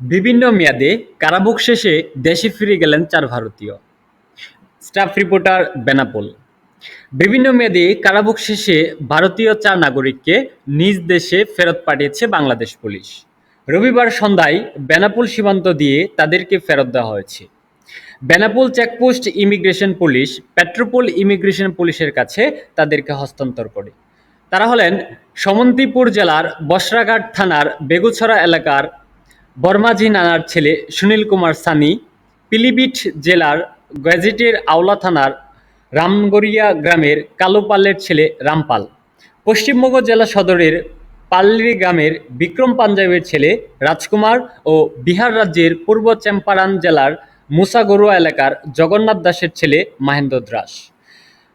বিভিন্ন মেয়াদে কারাভোগ শেষে দেশে ফিরে গেলেন চার ভারতীয়। Staff reporter Benapole. বিভিন্ন মেয়াদে কারাভোগ শেষে ভারতীয় চার নাগরিককে নিজ দেশে ফেরত পাঠিয়েছে বাংলাদেশ পুলিশ। রবিবার সন্ধ্যায় বেনাপোল সীমান্ত দিয়ে তাদেরকে ফেরত দেওয়া হয়েছে। Benapole checkpost immigration police Petrapole immigration পুলিশের কাছে তাদেরকে হস্তান্তর করে। তারা হলেন সমন্তিপুর জেলার বসরাঘাট থানার বেগুছড়া এলাকার বর্মাজি নানার ছেলে সুনীল কুমার সানি, পিলিবিট জেলার গ্যাজেটের আওলা থানার রামগড়িয়া গ্রামের কালুপালের ছেলে রামপাল। পশ্চিমবঙ্গ জেলা সদরের পাল্লি গ্রামের বিক্রম পাঞ্জাবের ছেলে রাজকুমার ও বিহার রাজ্যের পূর্ব চম্পারণ জেলার মুসাগরুয়া এলাকার জগন্নাথ দাসের ছেলে মাহেন্দ্র দাস।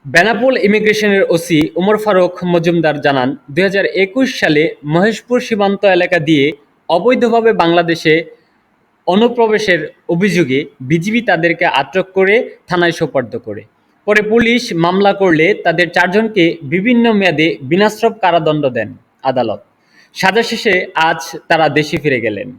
বেনাপোল ইমিগ্রেশনের ওসি ওমর ফারুক মজুমদার জানান দু হাজার একুশ সালে মহেশপুর সীমান্ত এলাকা দিয়ে অবৈধভাবে বাংলাদেশে অনুপ্রবেশের অভিযোগে বিজিবি তাদেরকে আটক করে থানায় সোপর্দ করে। পরে পুলিশ মামলা করলে তাদের চারজনকে বিভিন্ন মেয়াদে বিনাশ্রম কারাদণ্ড দেন আদালত। সাজা শেষে আজ তারা দেশে ফিরে গেলেন।